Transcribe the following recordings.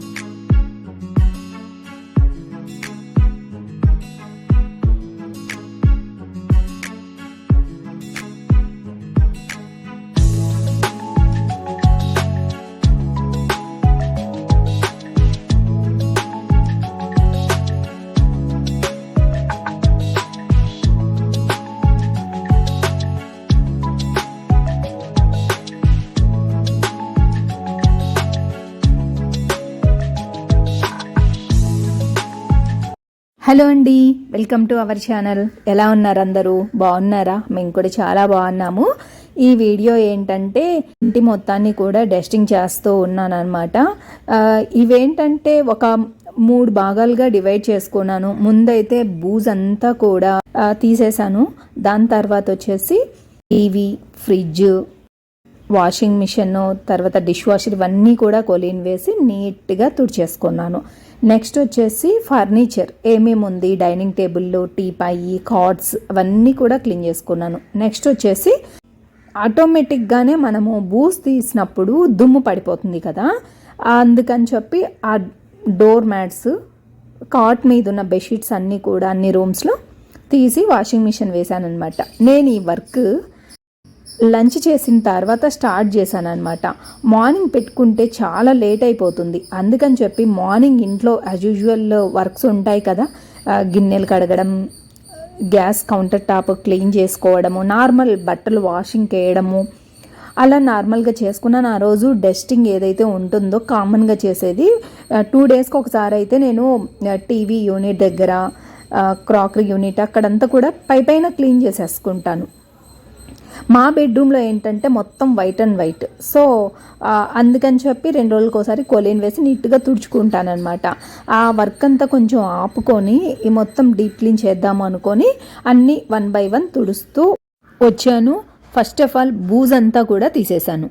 Bye. Hello అండి welcome to our channel. ఎలా ఉన్నారు అందరూ? బాగున్నారా? మేము కూడా చాలా బాగున్నాము. ఈ వీడియో ఏంటంటే ఇంటి మొత్తాన్ని కూడా డస్టింగ్ చేస్తూ ఉన్నాను అనమాట ఇవేంటంటే ఒక మూడు భాగాలుగా డివైడ్ చేసుకున్నాను. ముందైతే బూజ్ అంతా కూడా తీసేశాను. దాని తర్వాత వచ్చేసి టీవీ ఫ్రిడ్జ్ వాషింగ్ మిషన్ తర్వాత డిష్ వాషర్ ఇవన్నీ కూడా కొలిన్ వేసి నీట్గా తుడిచేసుకున్నాను. నెక్స్ట్ వచ్చేసి ఫర్నిచర్. ఏమేమి ఉంది? డైనింగ్ టేబుల్లో టీపాయి కార్డ్స్ అవన్నీ కూడా క్లీన్ చేసుకున్నాను. నెక్స్ట్ వచ్చేసి ఆటోమేటిక్గానే మనము బూస్ తీసినప్పుడు దుమ్ము పడిపోతుంది కదా. అందుకని చెప్పి ఆ డోర్ మ్యాట్స్ కాట్ మీద ఉన్న బెడ్షీట్స్ అన్నీ కూడా అన్ని రూమ్స్లో తీసి వాషింగ్ మిషన్ వేశాను అనమాట నేను ఈ వర్క్ లంచ్ చేసిన తర్వాత స్టార్ట్ చేశాను అనమాట మార్నింగ్ పెట్టుకుంటే చాలా లేట్ అయిపోతుంది. అందుకని చెప్పి మార్నింగ్ ఇంట్లో యాజ్ యూజువల్ వర్క్స్ ఉంటాయి కదా. గిన్నెలు కడగడం గ్యాస్ కౌంటర్ టాప్ క్లీన్ చేసుకోవడము నార్మల్ బట్టలు వాషింగ్ వేయడము అలా నార్మల్గా చేసుకున్నాను. ఆ రోజు డస్టింగ్ ఏదైతే ఉంటుందో కామన్గా చేసేది టూ డేస్కి ఒకసారి అయితే నేను టీవీ యూనిట్ దగ్గర క్రాకరీ యూనిట్ అక్కడంతా కూడా పై పైన క్లీన్ చేసేసుకుంటాను. మా బెడ్రూమ్లో ఏంటంటే మొత్తం వైట్ అండ్ వైట్ సో అందుకని చెప్పి రెండు రోజులకి ఒకసారి వేసి నీట్గా తుడుచుకుంటానమాట ఆ వర్క్ అంతా కొంచెం ఆపుకొని ఈ మొత్తం డీప్ క్లీన్ చేద్దాము అనుకొని అన్నీ వన్ బై వన్ తుడుస్తూ వచ్చాను. ఫస్ట్ ఆఫ్ ఆల్ బూజ్ అంతా కూడా తీసేశాను.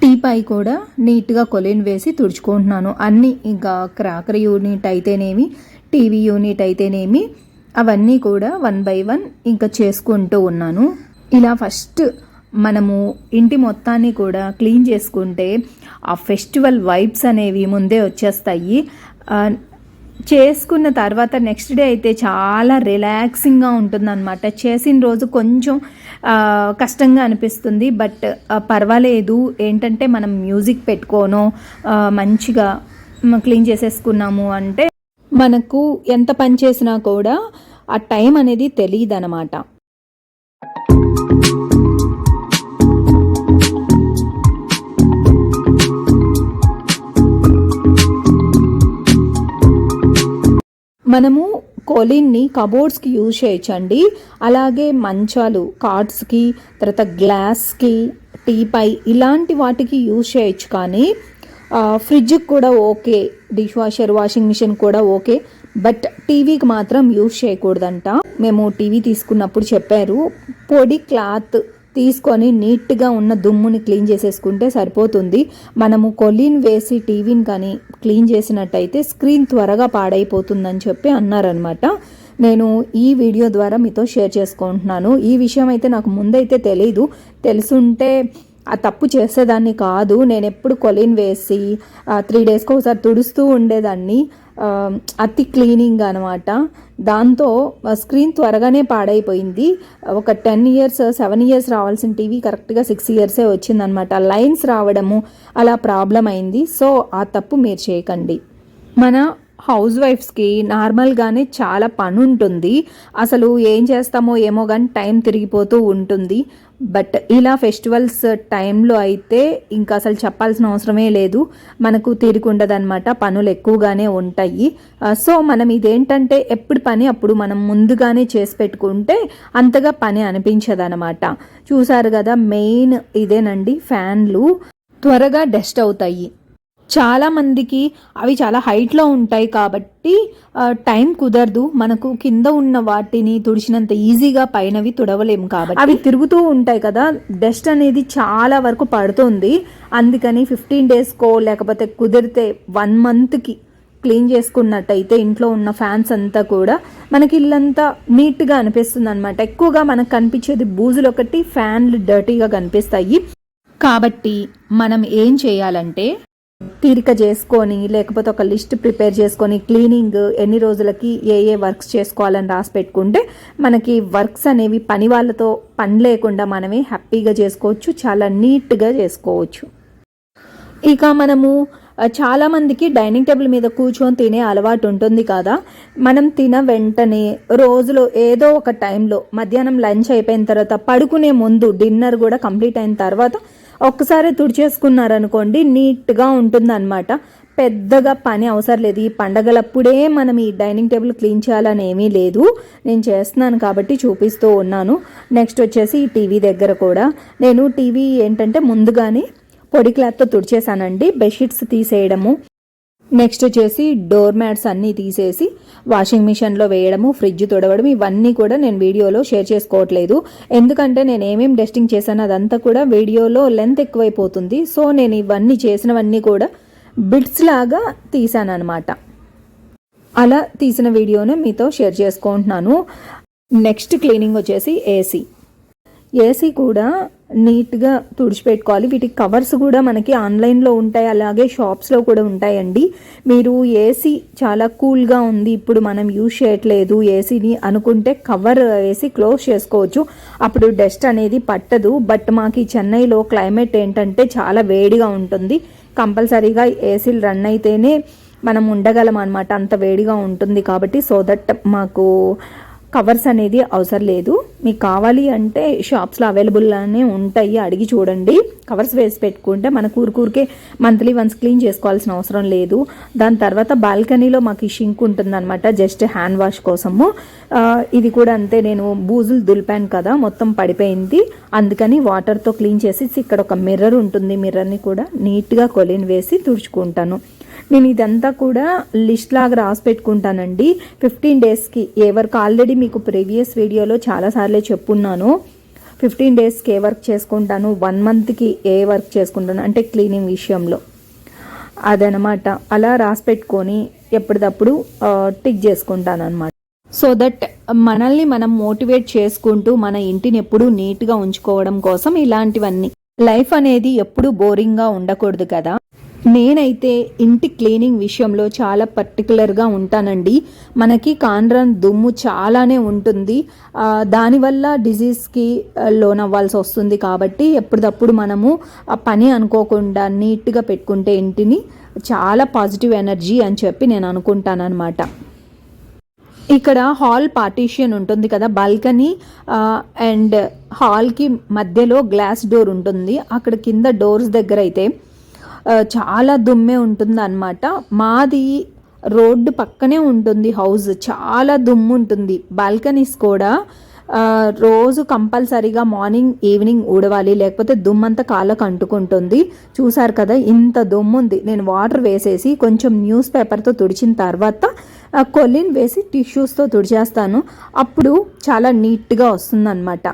టీపాయ్ కూడా నీట్గా కొలిన్ వేసి తుడుచుకుంటున్నాను. అన్నీ ఇంకా క్రాకరీ యూనిట్ అయితేనేమి టీవీ యూనిట్ అయితేనేమి అవన్నీ కూడా వన్ బై వన్ ఇంకా చేసుకుంటూ ఉన్నాను. ఇలా ఫస్ట్ మనము ఇంటి మొత్తాన్ని కూడా క్లీన్ చేసుకుంటే ఆ ఫెస్టివల్ వైబ్స్ అనేవి ముందే వచ్చేస్తాయి. చేసుకున్న తర్వాత నెక్స్ట్ డే అయితే చాలా రిలాక్సింగ్గా ఉంటుందన్నమాట. చేసిన రోజు కొంచెం కష్టంగా అనిపిస్తుంది. బట్ పర్వాలేదు. ఏంటంటే మనం మ్యూజిక్ పెట్టుకోనో మంచిగా క్లీన్ చేసేసుకున్నాము అంటే మనకు ఎంత పని చేసినా కూడా ఆ టైం అనేది తెలియదు అనమాట మనము కొలిన్ని కబోర్డ్స్కి యూజ్ చేయొచ్చండి. అలాగే మంచాలు కార్డ్స్కి తర్వాత గ్లాస్కి టీపై ఇలాంటి వాటికి యూజ్ చేయొచ్చు కానీ ఫ్రిడ్జ్కి కూడా okay dish washer washing machine కూడా ఓకే బట్ టీవీకి మాత్రం యూజ్ చేయకూడదంట. మేము టీవీ తీసుకున్నప్పుడు చెప్పారు పొడి క్లాత్ తీసుకొని నీట్గా ఉన్న దుమ్ముని క్లీన్ చేసేసుకుంటే సరిపోతుంది. మనము కొలిన్ వేసి టీవీని కానీ క్లీన్ చేసినట్టయితే స్క్రీన్ త్వరగా పాడైపోతుందని చెప్పి అన్నారనమాట నేను ఈ వీడియో ద్వారా మీతో షేర్ చేసుకుంటున్నాను. ఈ విషయం అయితే నాకు ముందైతే తెలీదు. తెలుసుంటే ఆ తప్పు చేసేదాన్ని కాదు. నేను ఎప్పుడు కొలిన్ వేసి త్రీ డేస్కి ఒకసారి తుడుస్తూ ఉండేదాన్ని. అతి క్లీనింగ్ అనమాట దాంతో స్క్రీన్ త్వరగానే పాడైపోయింది. ఒక టెన్ ఇయర్స్ సెవెన్ ఇయర్స్ రావాల్సిన టీవీ కరెక్ట్గా సిక్స్ ఇయర్సే వచ్చిందనమాట లైన్స్ రావడము అలా ప్రాబ్లం అయింది. సో ఆ తప్పు మీరు చేయకండి. మన హౌస్ వైఫ్స్కి నార్మల్గానే చాలా పని ఉంటుంది అసలు ఏం చేస్తామో ఏమో కానీ టైం తిరిగిపోతూ ఉంటుంది. బట్ ఇలా ఫెస్టివల్స్ టైంలో అయితే ఇంకా అసలు చెప్పాల్సిన అవసరమే లేదు. మనకు తీరికుండదనమాట పనులు ఎక్కువగానే ఉంటాయి. సో మనం ఇదేంటంటే ఎప్పుడు పని అప్పుడు మనం ముందుగానే చేసి పెట్టుకుంటే అంతగా పని అనిపించదనమాట చూసారు కదా మెయిన్ ఇదేనండి ఫ్యాన్లు. త్వరగా డస్ట్ అవుతాయి. చాలా మందికి అవి చాలా హైట్లో ఉంటాయి కాబట్టి టైం కుదరదు. మనకు కింద ఉన్న వాటిని తుడిచినంత ఈజీగా పైనవి తుడవలేము కాబట్టి. అవి తిరుగుతూ ఉంటాయి కదా డస్ట్ అనేది చాలా వరకు పడుతుంది. అందుకని ఫిఫ్టీన్ డేస్కో లేకపోతే కుదిరితే వన్ మంత్కి క్లీన్ చేసుకున్నట్టయితే ఇంట్లో ఉన్న ఫ్యాన్స్ అంతా కూడా మనకి ఇల్లంతా నీట్గా అనిపిస్తుంది అనమాట ఎక్కువగా మనకు కనిపించేది బూజులు ఒకటి ఫ్యాన్లు డర్టీగా కనిపిస్తాయి. కాబట్టి మనం ఏం చేయాలంటే తీరిక చేసుకొని లేకపోతే ఒక లిస్ట్ ప్రిపేర్ చేసుకొని క్లీనింగ్ ఎన్ని రోజులకి ఏ ఏ వర్క్స్ చేసుకోవాలని రాసి పెట్టుకుంటే మనకి వర్క్స్ అనేవి పని వాళ్ళతో పని లేకుండా మనమే హ్యాపీగా చేసుకోవచ్చు చాలా నీట్గా చేసుకోవచ్చు. ఇక మనము చాలామందికి డైనింగ్ టేబుల్ మీద కూర్చొని తినే అలవాటు ఉంటుంది కదా. మనం తిన వెంటనే రోజులో ఏదో ఒక టైంలో మధ్యాహ్నం లంచ్ అయిపోయిన తర్వాత పడుకునే ముందు డిన్నర్ కూడా కంప్లీట్ అయిన తర్వాత ఒక్కసారి తుడిచేసుకున్నారనుకోండి నీట్గా ఉంటుందన్నమాట. పెద్దగా పని అవసరం లేదు. ఈ పండగలప్పుడే మనం ఈ డైనింగ్ టేబుల్ క్లీన్ చేయాలని ఏమీ లేదు. నేను చేస్తున్నాను కాబట్టి చూపిస్తూ ఉన్నాను. నెక్స్ట్ వచ్చేసి ఈ టీవీ దగ్గర కూడా. నేను టీవీ ఏంటంటే ముందుగానే పొడి క్లాత్తో తుడిచేసానండి బెడ్షీట్స్ తీసేయడము. నెక్స్ట్ వచ్చేసి డోర్ మ్యాట్స్ అన్నీ తీసేసి వాషింగ్ మిషన్లో వేయడము ఫ్రిడ్జ్ తొడవడం ఇవన్నీ కూడా నేను వీడియోలో షేర్ చేసుకోవట్లేదు. ఎందుకంటే నేను ఏమేం డస్టింగ్ చేశాను అదంతా కూడా వీడియోలో లెంత్ ఎక్కువైపోతుంది. సో నేను ఇవన్నీ చేసినవన్నీ కూడా బిట్స్ లాగా తీసాను అనమాట అలా తీసిన వీడియోను మీతో షేర్ చేసుకుంటున్నాను. నెక్స్ట్ క్లీనింగ్ వచ్చేసి ఏసీ. ఏసీ కూడా నీట్గా తుడిచిపెట్టుకోవాలి. వీటికి కవర్స్ కూడా మనకి ఆన్లైన్లో ఉంటాయి. అలాగే షాప్స్లో కూడా ఉంటాయండి. మీరు ఏసీ చాలా కూల్గా ఉంది. ఇప్పుడు మనం యూజ్ చేయట్లేదు ఏసీని అనుకుంటే కవర్ వేసి క్లోజ్ చేసుకోవచ్చు. అప్పుడు డస్ట్ అనేది పట్టదు. బట్ మాకు ఈ చెన్నైలో క్లైమేట్ ఏంటంటే చాలా వేడిగా ఉంటుంది. కంపల్సరీగా ఏసీలు రన్ అయితేనే మనం ఉండగలం అనమాట అంత వేడిగా ఉంటుంది కాబట్టి సో దట్ మాకు కవర్స్ అనేది అవసరం లేదు. మీకు కావాలి అంటే షాప్స్లో అవైలబుల్గానే ఉంటాయి. అడిగి చూడండి. కవర్స్ వేసి పెట్టుకుంటే మన కూరుకూరికే మంత్లీ వన్స్ క్లీన్ చేసుకోవాల్సిన అవసరం లేదు. దాని తర్వాత బాల్కనీలో మాకు ఈ షింక్ ఉంటుందన్నమాట. జస్ట్ హ్యాండ్ వాష్ కోసము. ఇది కూడా అంతే. నేను బూజులు దులిపాను కదా మొత్తం పడిపోయింది. అందుకని వాటర్తో క్లీన్ చేసి ఇక్కడ ఒక మిర్రర్ ఉంటుంది. మిర్రర్ని కూడా నీట్గా కొలిన్ వేసి తుడుచుకుంటాను. నేను ఇదంతా కూడా లిస్ట్ లాగా రాసి పెట్టుకుంటానండి. ఫిఫ్టీన్ డేస్కి ఏ ఆల్రెడీ ఆల్రెడీ మీకు ప్రీవియస్ వీడియోలో చాలాసార్లే చెప్పున్నాను. ఫిఫ్టీన్ డేస్కి ఏ వర్క్ చేసుకుంటాను? వన్ మంత్కి ఏ వర్క్ చేసుకుంటాను? అంటే క్లీనింగ్ విషయంలో. అదనమాట. అలా రాసి పెట్టుకొని ఎప్పటికప్పుడు టిక్ చేసుకుంటాను అనమాట సో దట్ మనల్ని మనం మోటివేట్ చేసుకుంటూ మన ఇంటిని ఎప్పుడూ నీట్గా ఉంచుకోవడం కోసం ఇలాంటివన్నీ. లైఫ్ అనేది ఎప్పుడూ బోరింగ్గా ఉండకూడదు కదా. నేనైతే ఇంటి క్లీనింగ్ విషయంలో చాలా పర్టికులర్గా ఉంటానండి. మనకి కాండ్రన్ దుమ్ము చాలానే ఉంటుంది. దానివల్ల డిజీజ్కి లోనవ్వాల్సి వస్తుంది కాబట్టి ఎప్పటికప్పుడు మనము ఆ పని అనుకోకుండా నీట్గా పెట్టుకుంటే ఇంటిని చాలా పాజిటివ్ ఎనర్జీ అని చెప్పి నేను అనుకుంటానన్నమాట. ఇక్కడ హాల్ పార్టీషన్ ఉంటుంది కదా బాల్కనీ అండ్ హాల్కి మధ్యలో గ్లాస్ డోర్ ఉంటుంది. అక్కడ కింద డోర్స్ దగ్గర అయితే చాలా దుమ్మే ఉంటుంది అనమాట మాది రోడ్డు పక్కనే ఉంటుంది హౌస్. చాలా దుమ్ము ఉంటుంది. బాల్కనీస్ కూడా రోజు కంపల్సరీగా మార్నింగ్ ఈవినింగ్ ఊడవాలి. లేకపోతే దుమ్మంతా కాళ్ళకు అంటుకుంటుంది. చూసారు కదా ఇంత దుమ్ము ఉంది నేను వాటర్ వేసేసి కొంచెం న్యూస్ పేపర్తో తుడిచిన తర్వాత ఆ, కొల్లిన్ వేసి టిష్యూస్తో తుడిచేస్తాను. అప్పుడు చాలా నీట్గా వస్తుందన్నమాట.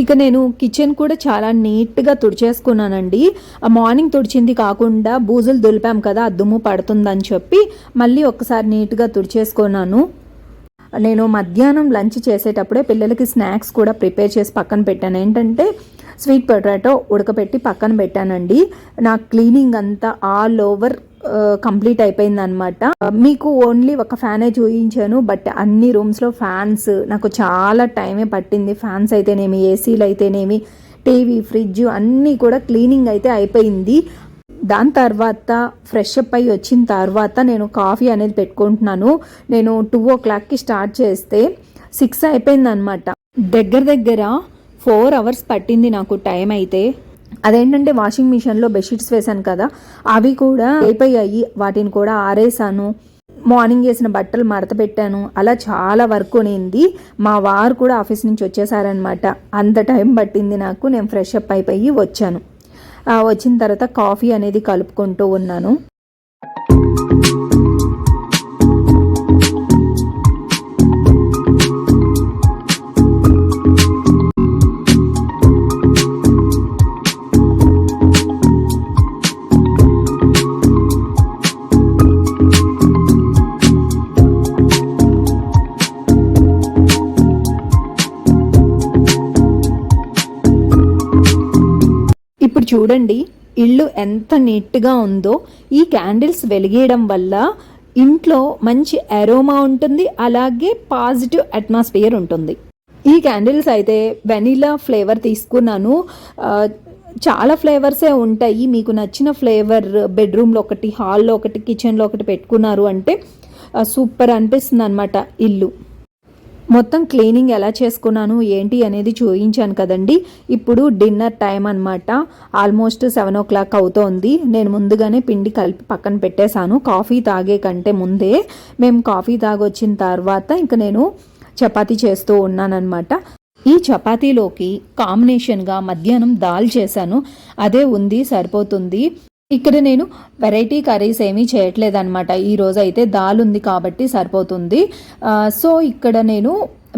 ఇక నేను కిచెన్ కూడా చాలా నీట్గా తుడిచేసుకున్నానండి. ఆ మార్నింగ్ తుడిచింది కాకుండా బూజులు దులిపాం కదా దుమ్ము పడుతుందని చెప్పి మళ్ళీ ఒక్కసారి నీట్గా తుడిచేసుకున్నాను. నేను మధ్యాహ్నం లంచ్ చేసేటప్పుడే పిల్లలకి స్నాక్స్ కూడా ప్రిపేర్ చేసి పక్కన పెట్టాను. ఏంటంటే స్వీట్ పొటాటో ఉడకపెట్టి పక్కన పెట్టానండి. నా క్లీనింగ్ అంతా ఆల్ ఓవర్ కంప్లీట్ అయిపోయిందనమాట మీకు ఓన్లీ ఒక ఫ్యానే చూపించాను బట్ అన్ని రూమ్స్లో ఫ్యాన్స్ నాకు చాలా టైమే పట్టింది. ఫ్యాన్స్ అయితేనేమి ఏసీలు అయితేనేమి టీవీ ఫ్రిడ్జ్ అన్నీ కూడా క్లీనింగ్ అయితే అయిపోయింది. దాని తర్వాత ఫ్రెష్ అప్ అయ్యి వచ్చిన తర్వాత నేను కాఫీ అనేది పెట్టుకుంటున్నాను. నేను టూ ఓ క్లాక్కి స్టార్ట్ చేస్తే సిక్స్ అయిపోయింది అనమాట దగ్గర దగ్గర ఫోర్ అవర్స్ పట్టింది నాకు టైం అయితే. అదేంటంటే వాషింగ్ మిషన్లో బెడ్షీట్స్ వేశాను కదా అవి కూడా అయిపోయాయి. వాటిని కూడా ఆరేసాను. మార్నింగ్ వేసిన బట్టలు మడత పెట్టాను. అలా చాలా వర్క్ ఉనింది మా వారు కూడా ఆఫీస్ నుంచి వచ్చేసారనమాట అంత టైం పట్టింది నాకు. నేను ఫ్రెష్ అప్ అయిపోయి వచ్చాను. వచ్చిన తర్వాత కాఫీ అనేది కలుపుకుంటూ ఉన్నాను. చూడండి ఇల్లు ఎంత నీట్గా ఉందో ఈ క్యాండిల్స్ వెలిగేయడం వల్ల ఇంట్లో మంచి అరోమా ఉంటుంది అలాగే పాజిటివ్ అట్మాస్ఫియర్ ఉంటుంది. ఈ క్యాండిల్స్ అయితే వెనీలా ఫ్లేవర్ తీసుకున్నాను. చాలా ఫ్లేవర్సే ఉంటాయి. మీకు నచ్చిన ఫ్లేవర్ బెడ్రూమ్లో ఒకటి హాల్లో ఒకటి కిచెన్లో ఒకటి పెట్టుకున్నారు అంటే సూపర్ అనిపిస్తుంది అనమాట ఇల్లు. మొత్తం క్లీనింగ్ ఎలా చేసుకున్నాను ఏంటి అనేది చూపించాను కదండి. ఇప్పుడు డిన్నర్ టైం అనమాట ఆల్మోస్ట్ సెవెన్ ఓ క్లాక్ అవుతోంది. నేను ముందుగానే పిండి కలిపి పక్కన పెట్టేశాను. కాఫీ తాగే కంటే ముందే మేము కాఫీ తాగొచ్చిన తర్వాత ఇంకా నేను చపాతీ చేస్తూ ఉన్నానన్నమాట. ఈ చపాతీలోకి కాంబినేషన్గా మధ్యాహ్నం దాల్ చేశాను. అదే ఉంది సరిపోతుంది. ఇక్కడ నేను వెరైటీ కర్రీస్ ఏమీ చేయట్లేదు అనమాట అయితే దాల్ ఉంది కాబట్టి సరిపోతుంది. సో ఇక్కడ నేను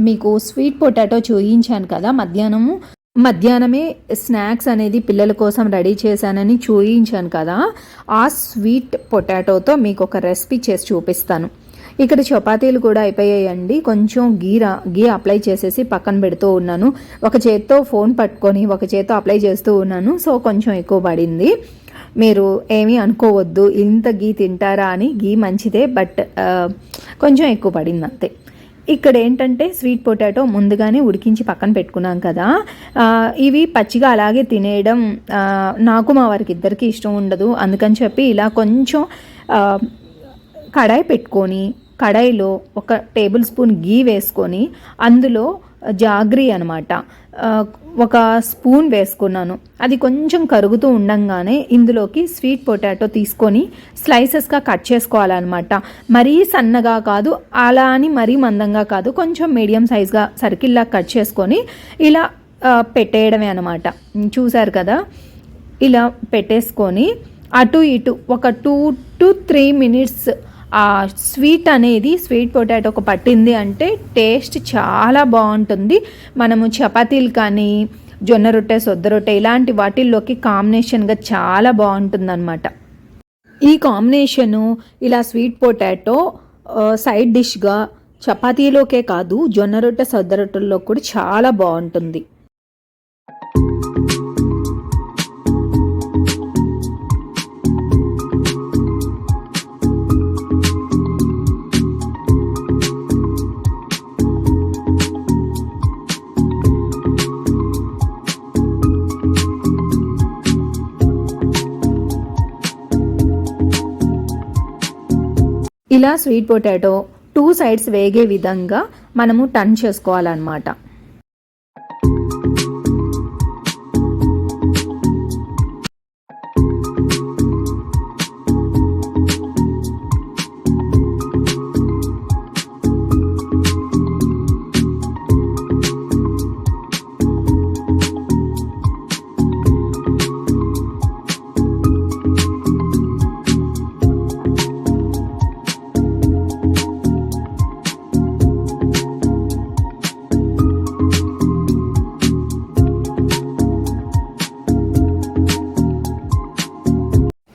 మీకు స్వీట్ పొటాటో చూయించాను కదా. మధ్యాహ్నము మధ్యాహ్నమే స్నాక్స్ అనేది పిల్లల కోసం రెడీ చేశానని చూయించాను కదా. ఆ స్వీట్ పొటాటోతో మీకు ఒక రెసిపీ చేసి చూపిస్తాను. ఇక్కడ చపాతీలు కూడా అయిపోయాయండి. కొంచెం గీ రా గీ అప్లై చేసేసి పక్కన పెడుతూ ఉన్నాను. ఒక చేత్తో ఫోన్ పట్టుకొని ఒక చేత్తో అప్లై చేస్తూ ఉన్నాను. సో కొంచెం ఎక్కువ పడింది. మీరు ఏమీ అనుకోవద్దు ఇంత గీ తింటారా అని గీ మంచిదే బట్ కొంచెం ఎక్కువ పడింది అంతే. ఇక్కడ ఏంటంటే స్వీట్ పొటాటో ముందుగానే ఉడికించి పక్కన పెట్టుకున్నాం కదా. ఇవి పచ్చిగా అలాగే తినేయడం నాకు మా వారికి ఇద్దరికి ఇష్టం ఉండదు. అందుకని చెప్పి ఇలా కొంచెం కడాయి పెట్టుకొని కడాయిలో ఒక టేబుల్ స్పూన్ గీ వేసుకొని అందులో జాగ్రీ అనమాట ఒక స్పూన్ వేసుకున్నాను. అది కొంచెం కరుగుతూ ఉండంగానే ఇందులోకి స్వీట్ పొటాటో తీసుకొని స్లైసెస్గా కట్ చేసుకోవాలన్నమాట. మరీ సన్నగా కాదు అలా అని మరీ మందంగా కాదు కొంచెం మీడియం సైజ్గా సర్కిల్లా కట్ చేసుకొని ఇలా పెట్టేయడమే అనమాట చూసారు కదా? ఇలా పెట్టేసుకొని అటు ఇటు ఒక టూ టు త్రీ మినిట్స్ ఆ స్వీట్ అనేది స్వీట్ పొటాటోకి పట్టింది అంటే టేస్ట్ చాలా బాగుంటుంది. మనము చపాతీలు కానీ జొన్న రొట్టె సొద్ద రొట్టె ఇలాంటి వాటిల్లోకి కాంబినేషన్గా చాలా బాగుంటుందన్నమాట. ఈ కాంబినేషను ఇలా స్వీట్ పొటాటో సైడ్ డిష్గా చపాతీలోకే కాదు జొన్న రొట్టె సొద్ద రొట్టెల్లో కూడా చాలా బాగుంటుంది. ఇలా స్వీట్ పొటాటో టూ సైడ్స్ వేగే విధంగా మనము టర్న్ చేసుకోవాలన్నమాట.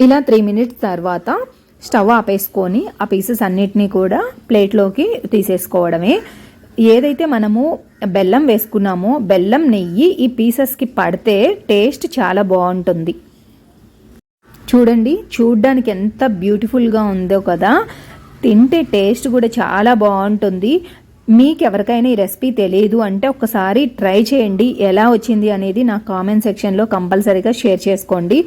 ఇలా త్రీ మినిట్స్ తర్వాత స్టవ్ ఆపేసుకొని ఆ పీసెస్ అన్నిటినీ కూడా ప్లేట్లోకి తీసేసుకోవడమే. ఏదైతే మనము బెల్లం వేసుకున్నామో బెల్లం నెయ్యి ఈ పీసెస్కి పడితే టేస్ట్ చాలా బాగుంటుంది. చూడండి చూడ్డానికి ఎంత బ్యూటిఫుల్గా ఉందో కదా. తింటే టేస్ట్ కూడా చాలా బాగుంటుంది. మీకు ఎవరికైనా ఈ రెసిపీ తెలియదు అంటే ఒకసారి ట్రై చేయండి. ఎలా వచ్చింది అనేది నా కామెంట్ సెక్షన్లో కంపల్సరీగా షేర్ చేసుకోండి.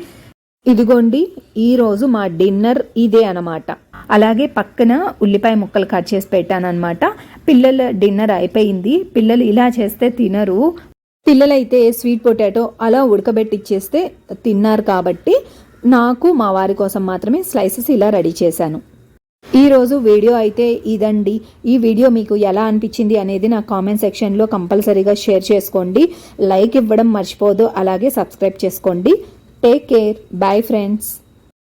ఇదిగోండి ఈరోజు మా డిన్నర్ ఇదే అనమాట అలాగే పక్కన ఉల్లిపాయ ముక్కలు కట్ చేసి పెట్టానమాట పిల్లల డిన్నర్ అయిపోయింది. పిల్లలు ఇలా చేస్తే తినరు. పిల్లలైతే స్వీట్ పొటాటో అలా ఉడకబెట్టి ఇచ్చేస్తే తిన్నారు కాబట్టి నాకు మా వారి కోసం మాత్రమే స్లైసెస్ ఇలా రెడీ చేశాను. ఈరోజు వీడియో అయితే ఇదండి. ఈ వీడియో మీకు ఎలా అనిపించింది అనేది నా కామెంట్ సెక్షన్లో కంపల్సరీగా షేర్ చేసుకోండి. లైక్ ఇవ్వడం మర్చిపోదు. అలాగే సబ్స్క్రైబ్ చేసుకోండి. Take care. Bye, friends.